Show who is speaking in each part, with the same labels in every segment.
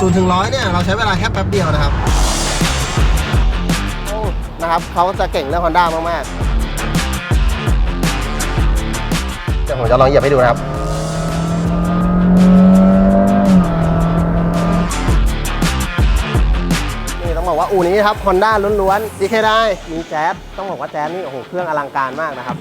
Speaker 1: ศูนย์ถึงร้อยเนี่ยเราใช้เวลาแค่แป๊บเดียวนะครับโอ้นะครับเขาจะเก่งเรื่อง Honda มากๆเดี๋ยวผมจะลองเหยียบให้ดูนะครับนี่ต้องบอกว่าอู่นี้ครับ Honda ล้วนๆ DK ได้มีแจ๊สต้องบอกว่าแจ๊สนี่โอ้โหเครื่องอลังการมากนะครับ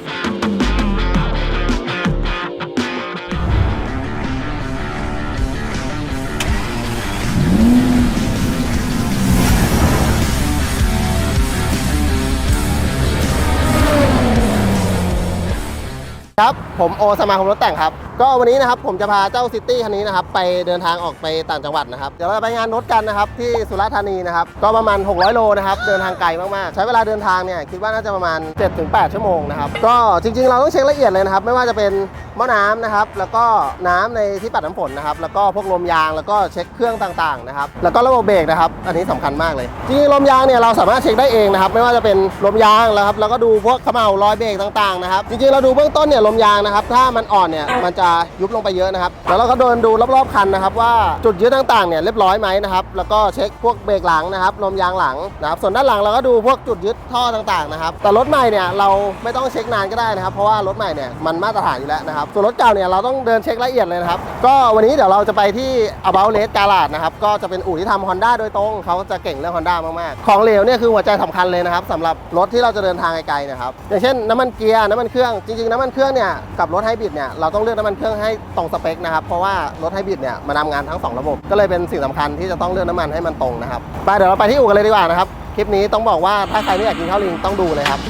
Speaker 1: ครับ ผมโอสมาคมรถแต่งครับ ก็วันนี้นะครับผมจะพาเจ้าซิตี้คันนี้นะครับไปเดินทางออกไปต่างจังหวัดนะครับ เดี๋ยวเราจะไปงานรถกันนะครับที่สุราษฎร์ธานีนะครับ ก็ประมาณ 600 โลนะครับ เดินทางไกลมาก ๆ ใช้เวลาเดินทางเนี่ยคิดว่าน่าจะประมาณ 7-8 ชั่วโมงนะครับ ก็จริง ๆ เราต้องเช็คละเอียดเลยนะครับ ไม่ว่าจะเป็น หม้อน้ำนะครับ แล้วก็น้ำในที่ปัดน้ำฝนนะครับ แล้วก็พวกลมยาง แล้วก็เช็คเครื่องต่างๆนะครับ แล้วก็ระบบเบรกนะครับ อันนี้สำคัญมากเลย จริงๆลมยางเนี่ยเราสามารถเช็คได้เองนะครับ ไม่ว่าจะเป็นลมยางแล้วครับ แล้วก็ดูพวกเขม่ารอยเบรกต่างๆนะครับ จริงๆเราดูเบื้องต้นเนี่ยลมยางนะครับ ถ้ามันอ่อนเนี่ย มันจะยุบลงไปเยอะนะครับ แล้วเราก็เดินดูรอบๆคันนะครับว่าจุดยึดต่างๆเนี่ยเรียบร้อยไหมนะครับ แล้วก็เช็คพวกเบรกหลังนะครับ ลมยางหลังนะครับ ส่วนด้านหลังเราก็ดูพวกจุดยึดท่อต่างๆนะครับ แต่รถใหม่เนี่ยเราไม่ต้องเช็คนานก็ได้นะครับ เพราะว่ารถใหม่เนี่ยมันมาตรฐานอยู่แล้วนะครับส่วนรถเก่าเนี่ยเราต้องเดินเช็คละเอียดเลยนะครับ ก็วันนี้เดี๋ยวเราจะไปที่ About Red Garage นะครับ ก็จะเป็นอู่ที่ทำ Honda โดยตรงเขาจะเก่งเรื่อง Honda มากๆ ของเหลวเนี่ยคือหัวใจสำคัญเลยนะครับสำหรับรถที่เราจะเดินทางไกลๆนะครับ อย่างเช่นน้ำมันเกียร์น้ำมันเครื่องจริงๆน้ำมันเครื่องเนี่ยกับรถไฮบริดเนี่ยเราต้องเลือกน้ำมันเครื่องให้ตรงสเปคนะครับเพราะว่ารถไฮบริดเนี่ยมันทำงานทั้งสองระบบ ก็เลยเป็นสิ่งสำคัญที่จะต้องเลือกน้ำมันให้มันตรงนะครับไปเดี๋ยวเราไปที่อู่กันเลยดีกว่านะครับคลิปนี้ต้องบอกว่าถ้าใครไม่อยากกินข้าวลิงต้องดูเลยครับ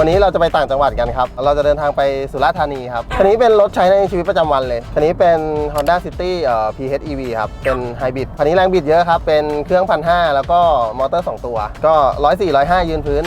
Speaker 1: วันนี้เราจะไปต่างจังหวัดกันครับ เราจะเดินทางไปสุราษฎร์ธานีครับ คันนี้เป็นรถใช้ในชีวิตประจำวันเลย คันนี้เป็น Honda City เอ่อ PHEV ครับ เป็นไฮบริด คันนี้แรงบิดเยอะครับ เป็นเครื่องพันห้าแล้วก็มอเตอร์ 2 ตัว ก็104 105ยืนพื้น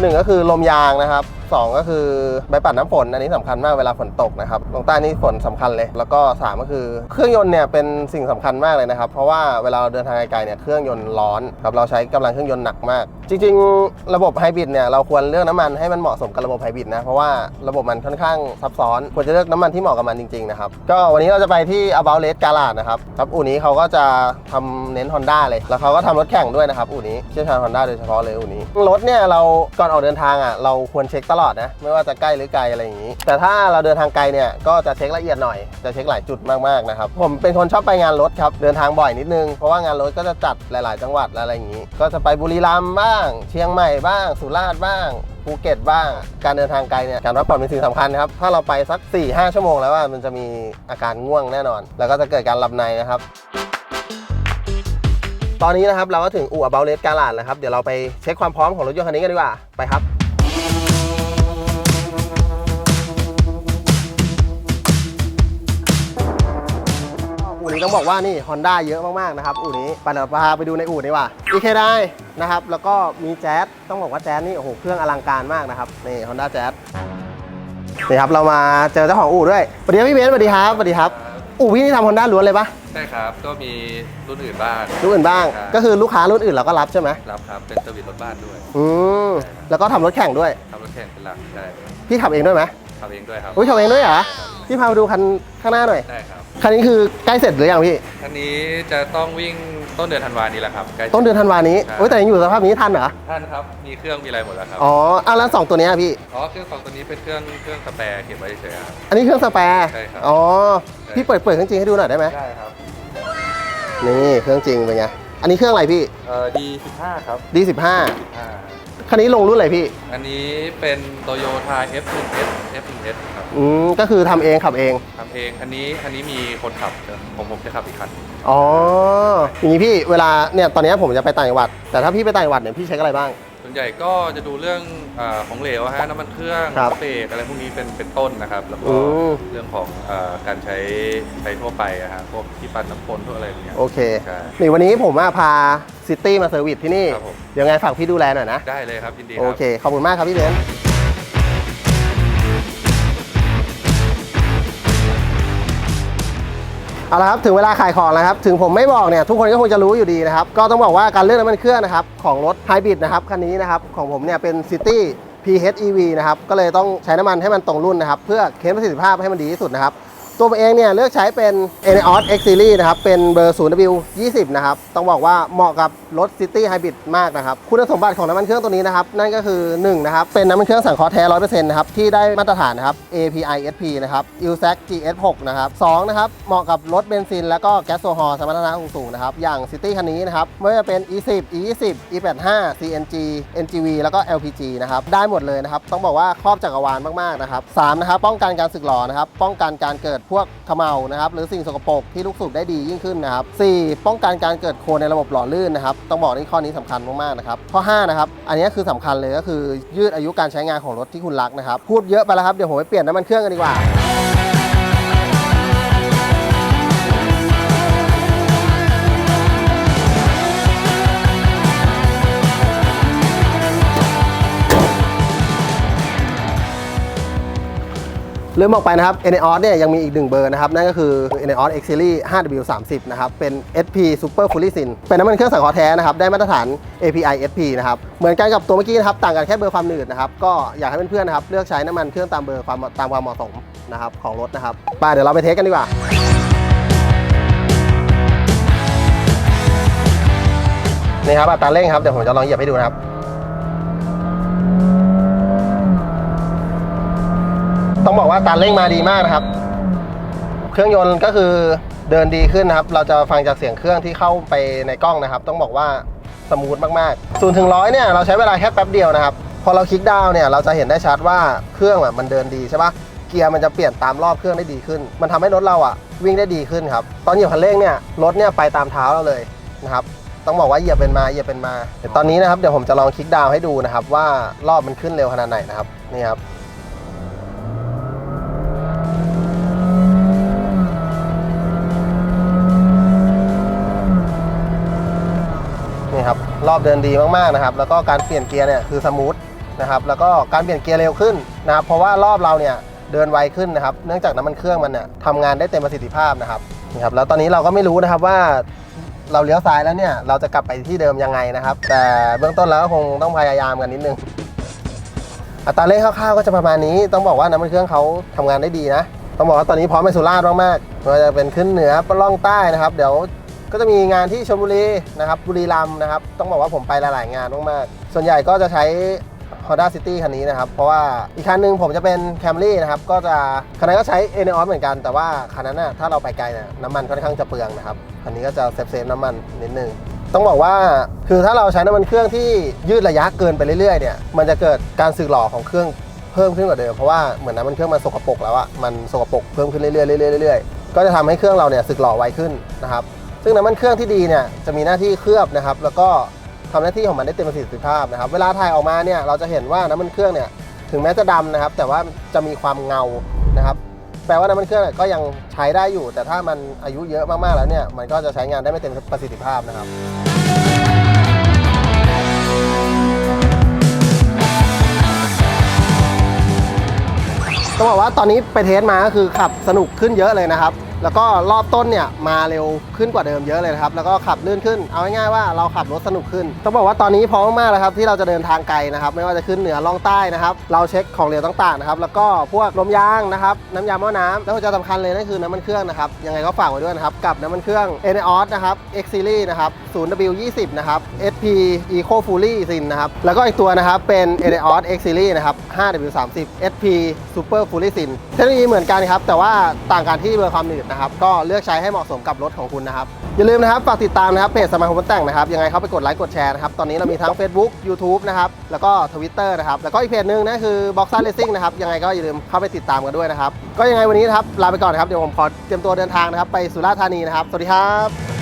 Speaker 1: หนึ่งก็คือลมยางนะครับ สองก็คือใบปัดน้ำฝนอันนี้สำคัญมากเวลาฝนตกนะครับลงใต้นี่ฝนสำคัญเลย แล้วก็สามก็คือเครื่องยนต์เนี่ยเป็นสิ่งสำคัญมากเลยนะครับ เพราะว่าเวลาเราเดินทางไกลๆเนี่ยเครื่องยนต์ร้อนครับเราใช้กำลังเครื่องยนต์หนักมาก จริง ๆ ระบบไฮบริดเนี่ยเราควรเลือกน้ำมันให้มันเหมาะสมกับระบบไฮบริดนะเพราะว่าระบบมันค่อนข้างซับซ้อนควรจะเลือกน้ำมันที่เหมาะกับมันจริงๆนะครับก็วันนี้เราจะไปที่ About Red Garage นะครับครับอู่นี้เขาก็จะทำเน้น Honda เลย แล้วเขาก็ทำรถแข่งด้วยนะครับอู่นี้เชี่ยวชาญ Honda โดยเฉพาะเลยอู่นี้รถเนี่ยเราก่อนออกเดินทางอะเราควรเช็คตลอดนะ ไม่ว่าจะใกล้หรือไกลอะไรอย่างนี้ แต่ถ้าเราเดินทางไกลเนี่ยก็จะเช็คละเอียดหน่อย จะเช็คหลายจุดมากๆนะครับ ผมเป็นคนชอบไปงานรถครับ เดินทางบ่อยนิดนึง เพราะว่างานรถก็จะจัดหลาย ๆ จังหวัดอะไรอย่างนี้ ก็จะไปบุรีรัมย์บ้าง เชียงใหม่บ้าง สุราษฎร์บ้างภูเก็ตบ้าง การเดินทางไกลเนี่ย การพักผ่อนเป็นสิ่งสำคัญครับ ถ้าเราไปสัก 4-5 ชั่วโมงแล้วว่ามันจะมีอาการง่วงแน่นอน แล้วก็จะเกิดการหลับในนะครับตอนนี้นะครับเราก็ถึงอู่ About Red Garage แล้วครับ เดี๋ยวเราไปเช็คความพร้อมของรถยนต์คันนี้กันดีกว่า ไปครับ นี้ต้องบอกว่านี่ Honda เยอะมากๆนะครับ อู่นี้ไปเดี๋ยวพาไปดูในอู่ดีกว่า EK ได้นะครับ แล้วก็มีแจ๊สต้องบอกว่าแจ๊สนี่โอ้โหเครื่องอลังการมากนะครับนี่ Honda Jazz นี่ครับเรามาเจอเจ้าของอู่ด้วยสวัสดีครับพี่เบนซ์สวัสดีครับสวัสดีครับอู่พี่นี่ทำ Honda ล้วนเลยปะ
Speaker 2: ใช่ครับ ก็มีรุ่นอื่นบ้าง
Speaker 1: รุ่นอื่นบ้าง
Speaker 2: ครับ
Speaker 1: ก็คือลูกค้ารุ่นอื่นเราก็รับใช่ไหม
Speaker 2: รับครับ เป็นสวิตรถบ้านด้วย
Speaker 1: อืมแล้วก็ทำรถแข่งด้วย
Speaker 2: ทำรถแข่งเป็นหลักใช่
Speaker 1: พี่ขับเองด้วยไหม
Speaker 2: ทำเองด้วยครับ
Speaker 1: อุ้ยขับเองด้วยเหรอพี่พามาดูคันข้างหน้าหน่อย
Speaker 2: ได้ครับ
Speaker 1: คันนี้คือใกล้เสร็จหรือยังพี่
Speaker 2: คันนี้จะต้องวิ่งต้นเดือนธันวานี้แหละครับใกล้
Speaker 1: ต้นเดือนธันวานี้
Speaker 2: ใช่
Speaker 1: โอ้ยแต่ยังอยู่สภาพนี้ทันเหรอ
Speaker 2: ท่านครับ มีเครื่องมีอะไรหมดแล้วครับ
Speaker 1: อ๋ออะแล้วสองตัวเนี้ยพี่
Speaker 2: อ๋อ เครื่องสองตัวนี้เป็นเครื่องเครื่องสแปร์เก็บไว้เฉยๆครับ
Speaker 1: อันนี้เครื่องสแปร์
Speaker 2: ใช่ครับ
Speaker 1: อ๋อ
Speaker 2: ใช่
Speaker 1: พี่เปิดเปิดเครื่องจริงให้ดูหน่อยได้ไหม
Speaker 2: ได้ครับ
Speaker 1: นี่เครื่องจริงเป็นไง อันนี้เครื่องอะไรพี่
Speaker 2: เอ่อ D15 ครับ
Speaker 1: D15
Speaker 2: อ่า
Speaker 1: คันนี้ลงรุ่นอะไรพี่
Speaker 2: อันนี้เป็นโตโยต้า F1S F1S ครับ
Speaker 1: อืมก็คือทำเองขับเอง
Speaker 2: ทำเองอันนี้อันนี้มีคนขับผมผมจะขับอีกคัน
Speaker 1: อ๋ออย่างนี้พี่เวลาเนี่ยตอนเนี้ยผมจะไปต่างจังหวัด แต่ถ้าพี่ไปต่างจังหวัดเนี่ยพี่เช็คอะไรบ้าง
Speaker 2: ส่วน ใหญ่ก็จะดูเรื่องอาของเหลวฮะน้ำมันเครื่อง
Speaker 1: ครับ
Speaker 2: เบรกอะไรพวกนี้เป็นเป็นต้นนะครับ แล้ว
Speaker 1: อื
Speaker 2: ก็
Speaker 1: ม
Speaker 2: เรื่องของอาการใช้ใช้ทั่วไปอะฮะพวกที่ปั้นน้ำพ่นพวกอะไรอย่างเงี้ย
Speaker 1: โอเค
Speaker 2: ใช่
Speaker 1: นี่วันนี้ผมมาพาซิตี้มาเซอร์วิสที่นี่
Speaker 2: ครับผม
Speaker 1: เดี๋ยวไงฝากพี่ดูแลหน่อยนะ
Speaker 2: ได้เลยครับยินดีค
Speaker 1: โอ
Speaker 2: รับ
Speaker 1: เค ขอบคุณมากครับพี่เบนซ์ เอาละครับถึงเวลาขายของแล้วครับ ถึงผมไม่บอกเนี่ยทุกคนก็คงจะรู้อยู่ดีนะครับ ก็ต้องบอกว่าการเลือกน้ำมันเครื่องนะครับของรถไฮบริดนะครับคันนี้นะครับของผมเนี่ยเป็น City PHEV นะครับก็เลยต้องใช้น้ำมันให้มันตรงรุ่นนะครับเพื่อเค้นประสิทธิภาพให้มันดีที่สุดนะครับ ตัวเองเนี่ยเลือกใช้เป็น e n e o s X Series นะครับ เป็นเบอร์ 0W20 นะครับ ต้องบอกว่าเหมาะกับรถ City Hybrid มากนะครับ คุณสมบัติของน้ำมันเครื่องตัวนี้นะครับ นั่นก็คือ 1 นะครับ เป็นน้ำมันเครื่องสังเคราะห์แท้ 100%นะครับ ที่ได้มาตรฐานนะครับ API SP นะครับ USAC GS6 นะครับ 2 นะครับ เหมาะกับรถเบนซิน แล้วก็แก๊สโซฮอล์สมรรถนะสูงๆนะครับ อย่าง City คันนี้นะครับ ไม่ว่าจะเป็น E10 E20 E85 CNG NGV แล้วก็ LPG นะครับ ได้หมดเลยนะครับ ต้องบอกว่าครอบจักรวาลมากๆนะครับสามนะครับป้องกันการสึกหรอนะครับป้องกันการเกิดพวกขมเหลานะครับหรือสิ่งสกปรกที่ลูกสูบได้ดียิ่งขึ้นนะครับสี่ป้องกันการเกิดโคลนในระบบหล่อลื่นนะครับต้องบอกที่ข้อนี้สำคัญมากๆนะครับข้อห้านะครับอันนี้คือสำคัญเลยก็คือยืดอายุการใช้งานของรถที่คุณรักนะครับพูดเยอะไปแล้วครับเดี๋ยวผมไปเปลี่ยนน้ำมันเครื่องกันดีกว่า ลืมบอกไปนะครับ n e o s เนี่ยยังมีอีกหนึ่งเบอร์นะครับ นั่นก็คือ n e o s X Series 5W30 นะครับ เป็น SP Super Fully Sin เป็นน้ำมันเครื่องสังเคราะห์แท้นะครับ ได้มาตรฐาน API SP นะครับ เหมือนกันกับตัวเมื่อกี้นะครับ ต่างกันแค่เบอร์ความหนืดนะครับ ก็อยากให้เพื่อนๆนะครับ เลือกใช้น้ำมันเครื่องตามเบอร์ความตามความเหมาะสมนะครับของรถนะครับ ไปเดี๋ยวเราไปเทสกันดีกว่านี่ครับอัตราเร่งครับเดี๋ยวผมจะลองเหยียบให้ดูนะครับ ต้องบอกว่าตาเร่งมาดีมากนะครับ เครื่องยนต์ก็คือเดินดีขึ้นนะครับ เราจะฟังจากเสียงเครื่องที่เข้าไปในกล้องนะครับ ต้องบอกว่าสมูทมากๆศูนย์ถึงร้อยเนี่ยเราใช้เวลาแค่แป๊บเดียวนะครับ พอเราคลิกดาวเนี่ยเราจะเห็นได้ชัดว่าเครื่องอะมันเดินดีใช่ปะเกียร์มันจะเปลี่ยนตามรอบเครื่องได้ดีขึ้น มันทำให้รถเราอะวิ่งได้ดีขึ้นครับ ตอนเหยียบคันเร่งเนี่ยรถเนี่ยไปตามเท้าเราเลยนะครับ ต้องบอกว่าเหยียบเป็นมาเหยียบเป็นมาแต่ตอนนี้นะครับเดี๋ยวผมจะลองคลิกดาวให้ดูนะครับว่ารอบมันขึ้นเร็วขนาดไหนนะครับนี่ครับ รอบเดินดีมากๆนะครับ แล้วก็การเปลี่ยนเกียร์เนี่ยคือสมูทนะครับ แล้วก็การเปลี่ยนเกียร์เร็วขึ้นนะครับ เพราะว่ารอบเราเนี่ยเดินไวขึ้นนะครับ เนื่องจากน้ำมันเครื่องมันเนี่ยทำงานได้เต็มประสิทธิภาพนะครับนี่ครับ แล้วตอนนี้เราก็ไม่รู้นะครับว่าเราเลี้ยวซ้ายแล้วเนี่ยเราจะกลับไปที่เดิมยังไงนะครับ แต่เบื้องต้นแล้วก็คงต้องพยายามกันนิดนึง อัตราเร่งคร่าวๆก็จะประมาณนี้ ต้องบอกว่าน้ำมันเครื่องเขาทำงานได้ดีนะ ต้องบอกว่าตอนนี้พร้อมไปสุราษฎร์มากๆไม่ว่าจะเป็นขึ้นเหนือปล่องใต้นะครับ เดี๋ยว ก็จะมีงานที่ชลบุรีนะครับบุรีรัมย์นะครับ ต้องบอกว่าผมไปหลาย ๆ งานมากๆส่วนใหญ่ก็จะใช้ Honda City คันนี้นะครับ เพราะว่าอีกคันหนึงผมจะเป็น Camry นะครับ ก็จะคันนั้นก็ใช้ e n e o s เหมือนกัน แต่ว่าคันนั้นน่ะถ้าเราไปไกลนี่ยน้ำมันค่อนข้างจะเปลืองนะครับ คันนี้ก็จะเซฟเซฟน้ำมันนิดนึง ต้องบอกว่าคือถ้าเราใช้น้ำมันเครื่องที่ยืดระยะเกินไปเรื่อย ๆ เนี่ย มันจะเกิดการสึกหรอของเครื่องเพิ่มขึ้นกว่าเดิม เพราะว่าเหมือนน้ำมันเครื่องมันสกปรกแล้วอะมันสกปรกเพิ่มขึ้นเรื่อยๆเรื่อยๆเรื่อยๆก็จะทำให้เครื่องเราเนี่ยสึกหรอไวขึ้นนะครับ ซึ่งน้ำมันเครื่องที่ดีเนี่ยจะมีหน้าที่เคลือบนะครับ แล้วก็ทำหน้าที่ของมันได้เต็มประสิทธิภาพนะครับ เวลาถ่ายออกมาเนี่ยเราจะเห็นว่าน้ำมันเครื่องเนี่ยถึงแม้จะดำนะครับ แต่ว่าจะมีความเงานะครับแปลว่าน้ำมันเครื่องก็ยังใช้ได้อยู่ แต่ถ้ามันอายุเยอะมากๆแล้วเนี่ยมันก็จะใช้งานได้ไม่เต็มประสิทธิภาพนะครับต้องบอกว่าตอนนี้ไปเทสมาก็คือขับสนุกขึ้นเยอะเลยนะครับ แล้วก็รอบต้นเนี่ยมาเร็วขึ้นกว่าเดิมเยอะเลยนะครับ แล้วก็ขับลื่นขึ้น เอาง่ายๆว่าเราขับรถสนุกขึ้น ต้องบอกว่าตอนนี้พร้อมมากแล้วครับที่เราจะเดินทางไกลนะครับ ไม่ว่าจะขึ้นเหนือล่องใต้นะครับ เราเช็คของเหลวต่างๆนะครับ แล้วก็พวกลมยางนะครับ น้ำยาหม้อน้ำแล้วหัวใจสำคัญเลยนั่นคือน้ำมันเครื่องนะครับ ยังไงก็ฝากไว้ด้วยนะครับ กับน้ำมันเครื่อง e n e o s นะครับ X Series นะครับ 0W20 นะครับ SP Eco Fully Sin นะครับ แล้วก็อีกตัวนะครับเป็น e n e o s X Series นะครับ 5W30 SP Super Fully Sin เทคโนโลยีเหมือนกันครับแต่ว่าต่างกันที่เบอร์ความหนืดนะครับ ก็เลือกใช้ให้เหมาะสมกับรถของคุณนะครับ อย่าลืมนะครับ ฝากติดตามนะครับเพจสมาคมรถแต่งนะครับ ยังไงเข้าไปกดไลค์กดแชร์นะครับ ตอนนี้เรามีทั้ง Facebook YouTube นะครับ แล้วก็ Twitter นะครับ แล้วก็อีกเพจหนึ่งนะคือ Boxer Racing นะครับ ยังไงก็อย่าลืมเข้าไปติดตามกันด้วยนะครับ ก็ยังไงวันนี้นะครับลาไปก่อนนะครับ เดี๋ยวผมขอเตรียมตัวเดินทางนะครับไปสุราษฎร์ธานีนะครับ สวัสดีครับ